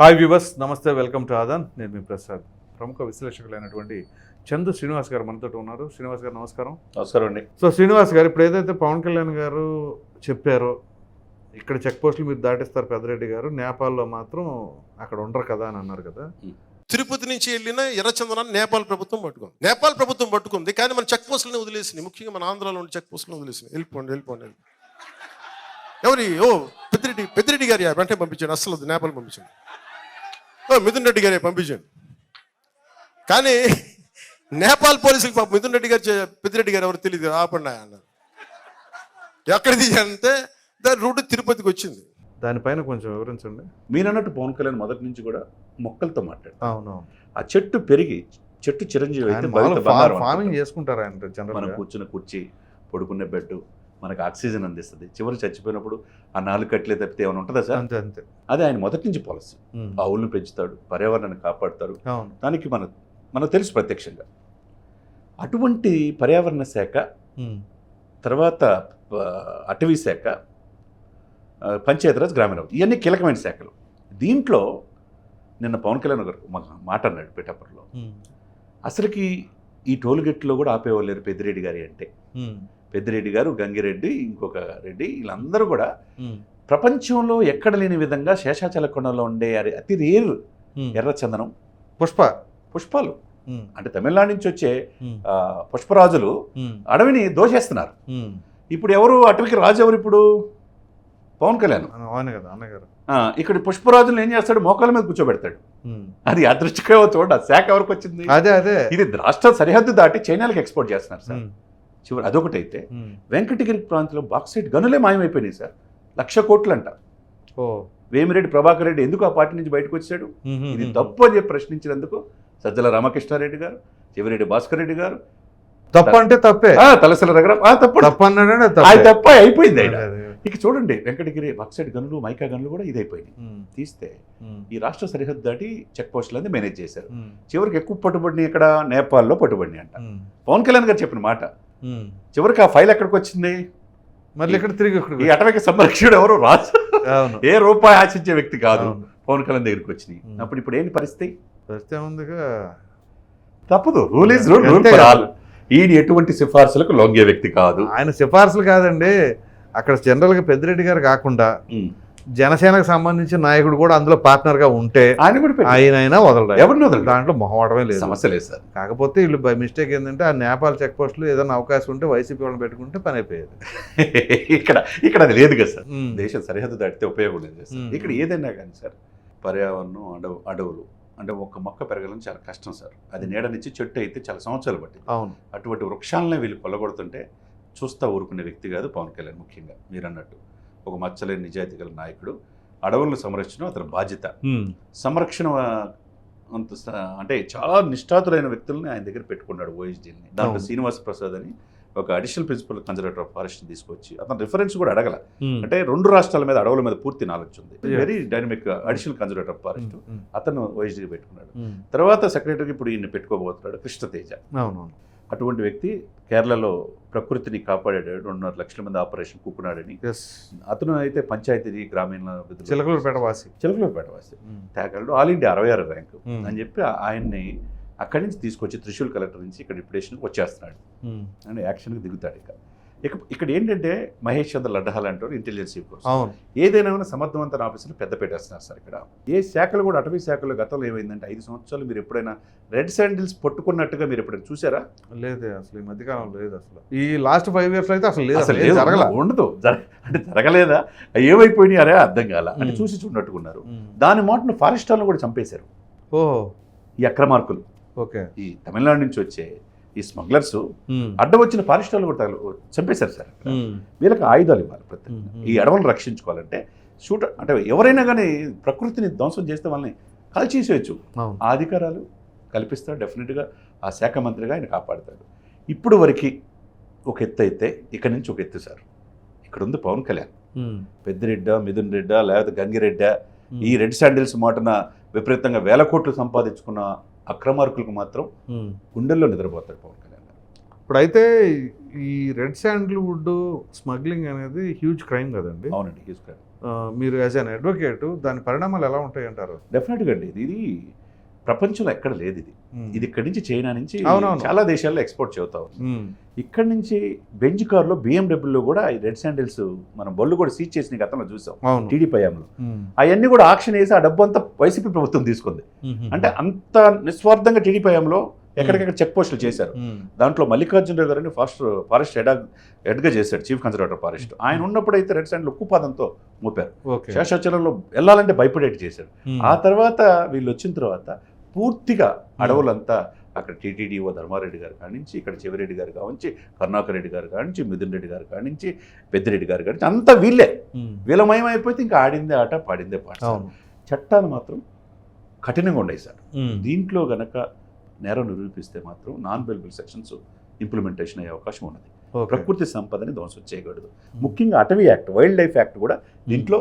Hi వివస్ నమస్తే welcome to ఆదాన్ నేను మీ ప్రసాద్. ప్రముఖ విశ్లేషకులైనటువంటి చందు శ్రీనివాస్ గారు మనతో ఉన్నారు. శ్రీనివాస్ గారు నమస్కారం. నమస్కారం అండి. సో శ్రీనివాస్ గారు ఇప్పుడు ఏదైతే పవన్ కళ్యాణ్ గారు చెప్పారో ఇక్కడ చెక్ పోస్టులు మీరు దాటిస్తారు పెద్దరెడ్డి గారు నేపాల్లో మాత్రం అక్కడ ఉండరు కదా అని అన్నారు కదా. తిరుపతి నుంచి వెళ్ళిన ఎర్రచందనాన్ని నేపాల్ ప్రభుత్వం పట్టుకుంది. నేపాల్ ప్రభుత్వం పట్టుకుంది కానీ మన చెక్ పోస్టులను వదిలేసింది. ముఖ్యంగా మన ఆంధ్రాలో ఉన్న చెక్ పోస్టులను వదిలేసింది. వెళ్ళిపోండి వెళ్ళిపోండి వెళ్ళి ఎవరి? ఓ పెద్దిరెడ్డి పెద్దిరెడ్డి గారి వెంటనే పంపించండి అస్సలు నేపాల్ పంపించండి. మిథున్ రెడ్డి గారి పంపించండి. కానీ నేపాల్ పోలీసులకు పాప మిథున్ రెడ్డి గారు చే- పెద్దిరెడ్డి గారు ఎవరు తెలియదు ఆపండి అన్నారు. ఎక్కడ తీయాలంటే దాని రూట్ తిరుపతికి వచ్చింది. దానిపైన కొంచెం వివరించండి. మీరన్నట్టు పవన్ కళ్యాణ్ మొదటి నుంచి కూడా మొక్కలతో మాట్లాడు అవునవును. ఆ చెట్టు పెరిగి చెట్టు చిరంజీవి అయితే ఫార్మింగ్. చేసుకుంటారు ఆయన మనం జనరల్ కూర్చున్న కుర్చీ పడుకునే బెడ్ మనకు ఆక్సిజన్ అందిస్తుంది. చివరి చచ్చిపోయినప్పుడు ఆ నాలుగు కట్లే తప్పితే ఏమైనా ఉంటుందా సార్? అంతే అంతే. అదే ఆయన మొదటి నుంచి పాలసీ. ఆవులను పెంచుతాడు పర్యావరణాన్ని కాపాడుతారు అవును. దానికి మన మనకు తెలుసు ప్రత్యక్షంగా. అటువంటి పర్యావరణ శాఖ. తర్వాత అటవీ శాఖ పంచాయతీరాజ్ గ్రామీణాభివృద్ధి ఇవన్నీ కీలకమైన శాఖలు. దీంట్లో నిన్న పవన్ కళ్యాణ్ గారు మాట అన్నాడు పిఠాపురంలో. అసలుకి ఈ టోల్గేట్లో కూడా ఆపేవాళ్ళు లేరు పెద్దిరెడ్డి గారి అంటే. పెద్దిరెడ్డి గారు గంగిరెడ్డి ఇంకొక రెడ్డి వీళ్ళందరూ కూడా. ప్రపంచంలో ఎక్కడ లేని విధంగా శేషాచల కొండలో ఉండే అతి రేరు. ఎర్రచందనం పుష్ప పుష్పాలు. అంటే తమిళనాడు నుంచి వచ్చే పుష్పరాజులు. అడవిని దోషేస్తున్నారు. ఇప్పుడు ఎవరు అటవికి రాజు ఎవరు ఇప్పుడు పవన్ కళ్యాణ్ ఇక్కడ పుష్పరాజులు ఏం చేస్తాడు మోకాల మీద కూర్చోబెడతాడు. అది అదృష్టకరమ చూడ శాఖ ఎవరికి వచ్చింది అదే అదే ఇది రాష్ట్ర సరిహద్దు దాటి చైనాలకు ఎక్స్పోర్ట్ చేస్తున్నారు సార్. చివరి అదొకటి అయితే ఉమ్. వెంకటగిరి ప్రాంతంలో బాక్సైట్ గనులే మాయమైపోయినాయి సార్ లక్ష కోట్లు అంట ఓ వేమిరెడ్డి ప్రభాకర్ రెడ్డి ఎందుకు ఆ పార్టీ నుంచి బయటకు వచ్చాడు. ఇది. తప్పు అని చెప్పి ప్రశ్నించినందుకు సజ్జల రామకృష్ణారెడ్డి గారు చివరెడ్డి భాస్కర్ రెడ్డి గారు తప్పు అంటే తప్పే తలసల రగరం తప్పు తప్పే అయిపోయింది ఆయన. ఇక చూడండి వెంకటగిరి బాక్సైట్ గనులు మైకా గనులు కూడా ఇదైపోయినాయి ఉమ్. తీస్తే. ఈ రాష్ట్ర సరిహద్దు దాటి చెక్ పోస్టులన్నీ మేనేజ్ చేశారు. చివరికి ఎక్కువ పట్టుబడినాయి ఇక్కడ నేపాల్లో పట్టుబడినాయి అంట. పవన్ కళ్యాణ్ గారు చెప్పిన మాట. చివరికి ఆ ఫైల్ ఎక్కడికి వచ్చింది మళ్ళీ ఇక్కడ తిరిగి ఈ అటవికి సంరక్షకుడు ఎవరు? రాజు. ఏ రూపాయి ఆశించే వ్యక్తి కాదు. పవన్ కళ్యాణ్ దగ్గరికి వచ్చినాయి. అప్పుడు ఇప్పుడు ఏంటి పరిస్థితి? ప్రస్తుతం ఉందిగా తప్పదు. Rule is rule. Rule for. All. ఈయన ఎటువంటి సిఫార్సులకు లొంగే వ్యక్తి కాదు. ఆయన సిఫార్సులు కాదండి. అక్కడ జనరల్గా పెద్దిరెడ్డి గారు కాకుండా. జనసేనకు సంబంధించిన నాయకుడు కూడా అందులో పార్ట్నర్గా ఉంటే ఆయన కూడా పెట్టారు. ఆయన అయినా వదలడు ఎవరిని వదలడు. దాంట్లో మొహమాటమే లేదు. సమస్య లేదు సార్. కాకపోతే వీళ్ళు బై మిస్టేక్ ఏంటంటే ఆ నేపాల్ చెక్ పోస్టులు ఏదైనా అవకాశం ఉంటే వైసీపీ వాళ్ళని పెట్టుకుంటే పని అయిపోయేది. ఇక్కడ ఇక్కడ అది లేదు కదా సార్. దేశం సరిహద్దు దాటితే ఉపయోగం లేదు సార్. ఇక్కడ ఏదైనా కానీ సార్ పర్యావరణం అడవు అడవులు అంటే ఒక్క మొక్క పెరగడం చాలా కష్టం సార్. అది నీడనిచ్చి చెట్టు అయితే చాలా సంవత్సరాలు పట్టింది. అవును. అటువంటి వృక్షాలనే వీళ్ళు కొల్లగొడుతుంటే చూస్తా ఊరుకునే వ్యక్తి కాదు పవన్ కళ్యాణ్ ముఖ్యంగా మీరు అన్నట్టు ఒక మచ్చలేని నిజాయితీ గల నాయకుడు అడవులను సంరక్షణ అతని బాధ్యత. సంరక్షణ అంత అంటే చాలా నిష్ఠాతులైన వ్యక్తుల్ని ఆయన దగ్గర పెట్టుకున్నాడు ఓఎస్డీని దాంట్లో. శ్రీనివాస ప్రసాద్ అని ఒక additional principal conservator of forest తీసుకొచ్చి అతను రిఫరెన్స్ కూడా అడగల. అంటే రెండు రాష్ట్రాల మీద అడవుల మీద పూర్తి నాలెడ్జ్ ఉంది. Very dynamic additional conservator of forest. అతను ఓఎస్డీ పెట్టుకున్నాడు. తర్వాత సెక్రటరీకి ఇప్పుడు ఈయన పెట్టుకోబోతున్నాడు కృష్ణతేజ అటువంటి వ్యక్తి కేరళలో ప్రకృతిని కాపాడాడు. రెండున్నర లక్షల మంది ఆపరేషన్ కూకున్నాడని. అతను అయితే పంచాయతీ గ్రామీణ చిలకలూరుపేట వాసి. చిలకలూరుపేట వాసి. ఉమ్. తేగలడు ఆల్ ఇండియా అరవై ఆరు ర్యాంకు. ఉమ్. అని చెప్పి ఆయన్ని అక్కడి నుంచి తీసుకొచ్చి త్రిశూల్ కలెక్టర్ నుంచి ఇక్కడ డిప్యుటేషన్కి వచ్చేస్తున్నాడు. ఉమ్. అని యాక్షన్కి దిగుతాడు ఇక. ఇక ఇక్కడ ఏంటంటే మహేష్ చంద్ర లడ్డహాల్ అంటారు ఇంటెలిజెన్స్ అవును. ఏదైనా సమర్థవంతమైన ఆఫీసులు పెద్ద పెట్టేస్తున్నారు సార్ ఇక్కడ. ఏ శాఖలు కూడా అటవీ శాఖలు గతంలో ఏమైందంటే ఐదు సంవత్సరాలు మీరు ఎప్పుడైనా రెడ్ శాండిల్స్ పట్టుకున్నట్టుగా మీరు ఎప్పుడైనా చూసారా? లేదే అసలు ఈ మధ్యకాలంలో లేదు అసలు. ఈ లాస్ట్ ఫైవ్ ఇయర్స్ అయితే అసలు లేదు అసలు జరగల? ఉండదు. అంటే జరగలేదా? ఏమైపోయినాయి అరే అర్థం కాల. ఉమ్. చూసి చూడట్టుకున్నారు. దాని మాటను ఫారెస్ట్ వాళ్ళు కూడా చంపేశారు. ఓ ఈ అక్రమార్కులు. ఓకే. ఈ తమిళనాడు నుంచి వచ్చే ఈ స్మగ్లర్స్. అడ్డం వచ్చిన ఫారెస్ట్ వాళ్ళు కూడా చంపేశారు సార్. వీళ్ళకి ఆయుధాలు ఇవ్వాలి ఉమ్. ఈ అడవులను రక్షించుకోవాలంటే షూట్ అంటే ఎవరైనా కానీ ప్రకృతిని ధ్వంసం చేస్తే వాళ్ళని కాల్చేసేయచ్చు ఆ అధికారాలు కల్పిస్తాడు డెఫినెట్గా ఆ శాఖ మంత్రిగా ఆయన కాపాడతాడు ఇప్పుడు వరకు ఒక ఎత్తు అయితే ఇక్కడి నుంచి ఒక ఎత్తు సార్ ఇక్కడ ఉంది పవన్ కళ్యాణ్. పెద్దిరెడ్డ మిథున్ రెడ్డ లేకపోతే గంగిరెడ్డ. ఈ రెడ్ శాండిల్స్ మాటన విపరీతంగా వేల కోట్లు సంపాదించుకున్న అక్రమార్కులకు మాత్రం. గుండెల్లో నిద్రపోతాడు పవన్ కళ్యాణ్ గారు. ఇప్పుడైతే ఈ రెడ్ శాండిల్వుడ్ స్మగ్లింగ్ అనేది హ్యూజ్ క్రైమ్ కదండి అవునండి కరెక్ట్. ఆ, మీరు యాజ్ అన్ అడ్వకేట్ దాని పరిణామాలు ఎలా ఉంటాయి అంటారు డెఫినెట్గా అండి ఇది ఇది ప్రపంచంలో ఎక్కడ లేదు ఇది. ఇది ఇక్కడి నుంచి చైనా నుంచి. చాలా దేశాల్లో ఎక్స్పోర్ట్ చేస్తా ఉంది. ఇక్కడి నుంచి బెంజ్ కార్లో బిఎండబ్ల్యూలో కూడా ఈ రెడ్ శాండిల్స్ మనం బళ్ళు కూడా సీజ్ చేసిన గతంలో చూసాం. టీడీపీ హయాంలో. అవన్నీ కూడా ఆక్షన్ వేసి ఆ డబ్బు అంతా వైసీపీ ప్రభుత్వం తీసుకుంది. అంటే అంత నిస్వార్థంగా టీడీపీ హయాంలో ఎక్కడికెక్కడ చెక్ పోస్టులు చేశారు. దాంట్లో మల్లికార్జునరావు గారిని ఫాస్ట్ ఫారెస్ట్ హెడ్ హెడ్గా చేశాడు చీఫ్ కన్సర్వేటర్ ఫారెస్ట్. ఆయన ఉన్నప్పుడు అయితే రెడ్ శాండిల్ ఉక్కుపాదంతో మోపారు. శేషాచలంలో వెళ్ళాలంటే భయపడేట్టు ఉమ్. ఆ తర్వాత వీళ్ళు వచ్చిన తర్వాత పూర్తిగా అడవులంతా అక్కడ టీటీడీఓ ధర్మారెడ్డి గారు కానించి ఇక్కడ చెవిరెడ్డి గారు కానించి కరుణాకర్ రెడ్డి గారు కానించి మిథున్ రెడ్డి గారు కానించి పెద్దిరెడ్డి గారు కానించి అంతా వీళ్ళే. వీళ్ళమయం అయిపోతే ఇంకా ఆడిందే ఆట పాడిందే పాట చట్టాలు మాత్రం కఠినంగా ఉన్నాయి సార్. దీంట్లో గనక నేరం నిరూపిస్తే మాత్రం నాన్ బెల్బుల్ సెక్షన్స్ ఇంప్లిమెంటేషన్ అయ్యే అవకాశం ఉన్నది. ప్రకృతి సంపదని ధ్వంసం చేయకూడదు. ముఖ్యంగా అటవీ యాక్ట్ వైల్డ్ లైఫ్ యాక్ట్ కూడా దీంట్లో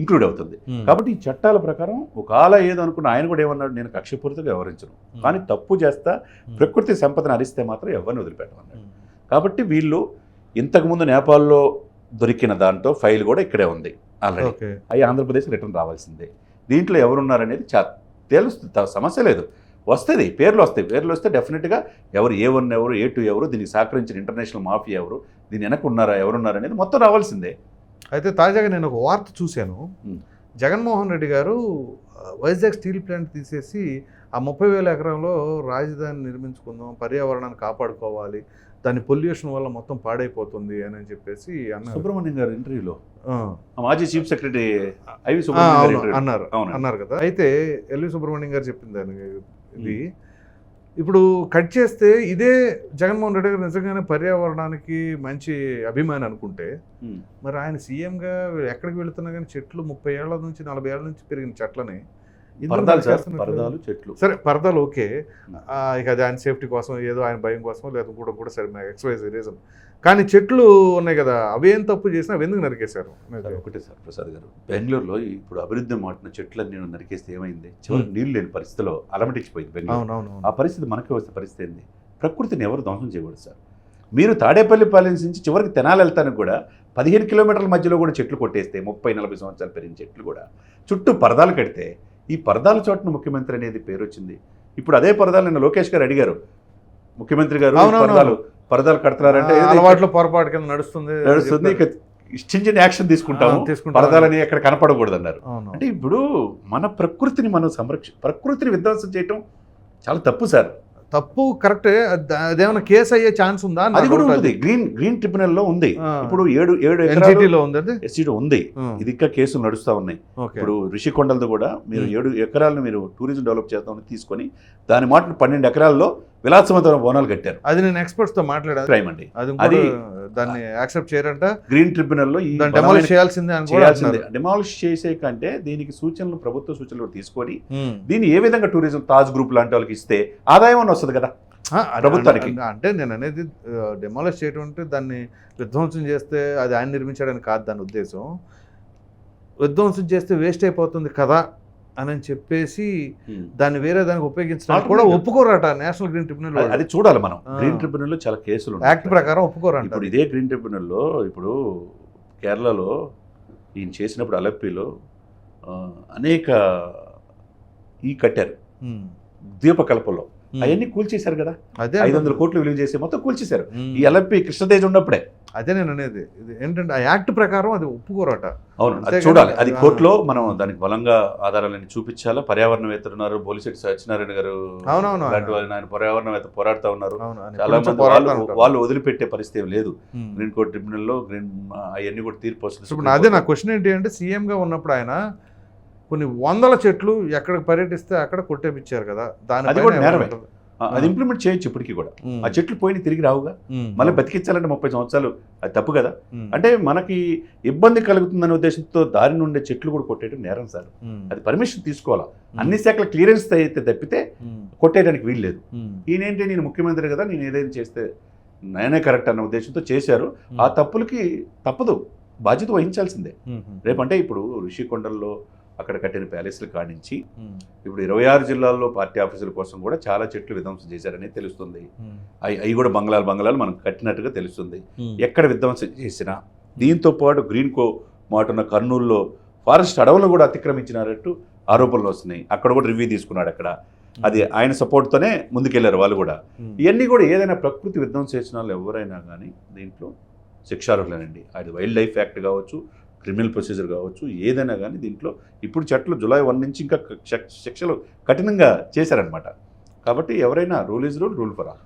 ఇంక్లూడ్ అవుతుంది. కాబట్టి ఈ చట్టాల ప్రకారం ఒక ఆల ఏదో అనుకున్న ఆయన కూడా ఏమన్నాడు నేను కక్షపూరితంగా వ్యవహరించను. కానీ తప్పు చేస్తా. ప్రకృతి సంపదను అరిస్తే మాత్రం ఎవరిని వదిలిపెట్టమన్నాడు. కాబట్టి వీళ్ళు ఇంతకుముందు నేపాల్లో దొరికిన దాంట్లో ఫైల్ కూడా ఇక్కడే ఉంది ఆల్రెడీ. అవి ఆంధ్రప్రదేశ్ రిటర్న్ రావాల్సిందే. దీంట్లో ఎవరున్నారనేది చా తెలుస్తుంది. సమస్య లేదు. వస్తుంది పేర్లు వస్తాయి. పేర్లు వస్తే డెఫినెట్గా ఎవరు ఏ వన్ ఎవరు ఏ టూ ఎవరు దీనికి సహకరించిన ఇంటర్నేషనల్ మాఫియా ఎవరు దీని వెనక ఉన్నారా ఎవరున్నారా అనేది మొత్తం రావాల్సిందే. అయితే తాజాగా నేను ఒక వార్త చూశాను. జగన్మోహన్ రెడ్డి గారు వైజాగ్ స్టీల్ ప్లాంట్ తీసేసి ఆ ముప్పై వేల ఎకరంలో రాజధాని నిర్మించుకుందాం పర్యావరణాన్ని కాపాడుకోవాలి దాని పొల్యూషన్ వల్ల మొత్తం పాడైపోతుంది అని అని చెప్పేసి అన్నారు. సుబ్రహ్మణ్యం గారు ఇంటర్వ్యూలో? మాజీ చీఫ్ సెక్రటరీ ఐవి సుబ్రహ్మణ్యం అన్నారు. అన్నారు కదా. అయితే ఎల్వి సుబ్రహ్మణ్యం గారు చెప్పింది దాని ఇది. ఇప్పుడు కట్ చేస్తే ఇదే జగన్మోహన్ రెడ్డి గారు నిజంగానే పర్యావరణానికి మంచి అభిమాని అనుకుంటే. మరి ఆయన సీఎంగా ఎక్కడికి వెళుతున్నా కానీ చెట్లు ముప్పై ఏళ్ళ నుంచి నలభై ఏళ్ళ నుంచి పెరిగిన చెట్లని పరదాలు? పరదాలు చెట్లు. సరే పరదాలు ఓకే. ఇక అది ఆయన సేఫ్టీ కోసం ఏదో ఆయన భయం కోసం లేదా కూడా కూడా సరే ఎక్స్వైజ్ రీజన్ కానీ చెట్లు ఉన్నాయి కదా అవి ఏం తప్పు చేసినా అవి ఎందుకు నరికేశారు? ఒకటే సార్ ప్రసాద్ గారు. బెంగళూరులో ఇప్పుడు అభివృద్ధి మాటిన చెట్లన్నీ నరికేస్తే ఏమైంది? చివరికి నీళ్ళు లేని పరిస్థితిలో అలమటించిపోయింది బెంగళూరు. ఆ పరిస్థితి మనకి వస్తే పరిస్థితి ఏంది? ప్రకృతిని ఎవరు ధ్వంసం చేయకూడదు సార్. మీరు తాడేపల్లి పాలెం నుంచి చివరికి తెనాలి వెళ్తానికి కూడా పదిహేను కిలోమీటర్ల మధ్యలో కూడా చెట్లు కొట్టేస్తే ముప్పై నలభై సంవత్సరాలు పెరిగిన చెట్లు కూడా చుట్టూ పరదాలు కడితే ఈ పరదాల చోటున ముఖ్యమంత్రి అనేది పేరు వచ్చింది ఇప్పుడు అదే పరదాలు నిన్న లోకేష్ గారు అడిగారు. ముఖ్యమంత్రి గారు. పరదాలు పరదాలు కడతారంటే అలవాట్లో పొరపాటు కింద నడుస్తుంది. నడుస్తుంది. ఇక చిన్న యాక్షన్ తీసుకుంటాము. పరదాలని ఎక్కడ కనపడకూడదు అన్నారు అంటే ఇప్పుడు మన ప్రకృతిని మనం సంరక్ష ప్రకృతిని విధ్వంసం చేయటం చాలా తప్పు సార్. తప్పు కరెక్టే అది- అదేమైనా కేసు అయ్యే ఛాన్స్ ఉందా అది కూడా డౌట్ ఉంది. గ్రీన్ గ్రీన్ ట్రిబ్యునల్లో ఉంది. ఇప్పుడు ఏడు ఏడు NGT లో ఉంది అది? ఎస్సీడీ ఉంది. ఇది ఇంకా కేసులు నడుస్తూ ఉన్నాయి. ఇప్పుడు ఋషికొండలది కూడా మీరు. ఏడు ఎకరాలను మీరు టూరిజం డెవలప్ చేద్దామని తీసుకొని దాని మాట పన్నెండు ఎకరాల్లో విలాసవంతమైన బోనాలు కట్టారు. అది నేను ఎక్స్పర్ట్స్తో మాట్లాడాను. క్రైమ్ అండి. అది దాన్ని యాక్సెప్ట్ చేయరంట. గ్రీన్ ట్రిబ్యునల్లో డెమాలిష్ చేయాల్సిందే చేయాల్సిందే. డిమాలిష్ చేసే కంటే దీనికి సూచనలు ప్రభుత్వ సూచనలు తీసుకొని. దీన్ని ఏ విధంగా టూరిజం తాజ్ గ్రూప్ లాంటి వాళ్ళకి ఇస్తే ఆదాయం అని వస్తుంది కదా? ప్రభుత్వానికి. అంటే- నేను అనేది డెమాలిష్ చేయడం అంటే దాన్ని విధ్వంసం చేస్తే అది ఆయన నిర్మించడానికి కాదు దాని ఉద్దేశం. విధ్వంసం చేస్తే వేస్ట్ అయిపోతుంది కదా? అని చెప్పేసి దాన్ని వేరే దానికి ఉపయోగించడానికి కూడా. ఒప్పుకోరట నేషనల్ గ్రీన్ ట్రిబ్యునల్ అది- చూడాలి మనం. గ్రీన్ ట్రిబ్యునల్లో చాలా కేసులు. యాక్ట్ ప్రకారం ఒప్పుకోరంట ఇప్పుడు ఇదే గ్రీన్ ట్రిబ్యునల్లో ఇప్పుడు కేరళలో ఈయన చేసినప్పుడు అలప్పిలో అనేక ఈ కట్టారు. ద్వీపకల్పంలో. అవన్నీ కూల్చేశారు కదా అదే ఐదు వందల కోట్లు విలువ చేసి మొత్తం కూల్చేశారు. ఈ అలప్పి కృష్ణతేజ్ ఉన్నప్పుడే అదే నేను అనేది. ఇది ఏంటంటే ఆ యాక్ట్ ప్రకారం అది ఒప్పుకోరట. అవును అది చూడాలి. అది. కోర్టులో మనం దానికి బలంగా ఆధారాలని చూపించాలా? పర్యావరణవేత్తలు ఉన్నారు బోలిశెట్టి సత్యనారాయణ గారు అవునవును. ఆయన పర్యావరణవేత్త పోరాడుతూ ఉన్నారు. చాలా మంది వాళ్ళు వదిలిపెట్టే పరిస్థితి లేదు. గ్రీన్ కోర్ట్ ట్రిబ్యునల్లో గ్రీన్ అవన్నీ కూడా తీర్పు వస్తుంది. ఇప్పుడు అదే నా క్వశ్చన్ ఏంటి అంటే సీఎం గా ఉన్నప్పుడు ఆయన కొన్ని వందల చెట్లు ఎక్కడికి పర్యటిస్తే అక్కడ కొట్టేపిచ్చారు కదా. దాని అది. ఇంప్లిమెంట్ చేయొచ్చు ఇప్పటికీ కూడా. ఆ చెట్లు పోయి తిరిగి రావుగా. మళ్ళీ బతికించాలంటే ముప్పై సంవత్సరాలు అది తప్పు కదా. అంటే మనకి ఇబ్బంది కలుగుతుందనే ఉద్దేశంతో దారి నుండే చెట్లు కూడా కొట్టేయడం నేరం సార్. అది పర్మిషన్ తీసుకోవాలా. అన్ని శాఖల క్లియరెన్స్ అయితే తప్పితే కొట్టేయడానికి వీలు లేదు. ఈయనేంటి నేను ముఖ్యమంత్రి కదా నేను ఏదైనా చేస్తే నేనే కరెక్ట్ అన్న ఉద్దేశంతో చేశారు. ఆ తప్పులకి తప్పదు. బాధ్యత వహించాల్సిందే. రేపంటే ఇప్పుడు ఋషికొండల్లో అక్కడ కట్టిన ప్యాలెస్లు కానించి ఇప్పుడు ఇరవై ఆరు జిల్లాల్లో పార్టీ ఆఫీసుల కోసం కూడా చాలా చెట్లు విధ్వంసం చేశారని తెలుస్తుంది. అవి అవి కూడా బంగ్లాలు బంగ్లాలు మనకు కట్టినట్టుగా తెలుస్తుంది. ఎక్కడ విధ్వంసం చేసినా దీంతో పాటు గ్రీన్ కో మాటున్న కర్నూలులో ఫారెస్ట్ అడవులను కూడా అతిక్రమించినారట్టు ఆరోపణలు వస్తున్నాయి. అక్కడ కూడా రివ్యూ తీసుకున్నాడు అక్కడ. అది ఆయన సపోర్ట్తోనే ముందుకెళ్ళారు వాళ్ళు కూడా. ఇవన్నీ కూడా ఏదైనా ప్రకృతి విధ్వంసేషణాలు ఎవరైనా కానీ దీంట్లో శిక్షార్హులేనండి. అది వైల్డ్ లైఫ్ యాక్ట్ కావచ్చు క్రిమినల్ ప్రొసీజర్ కావచ్చు ఏదైనా కానీ దీంట్లో ఇప్పుడు చట్లు జూలై వన్ నుంచి ఇంకా శిక్షలు కఠినంగా చేశారనమాట కాబట్టి ఎవరైనా rule is rule rule for all.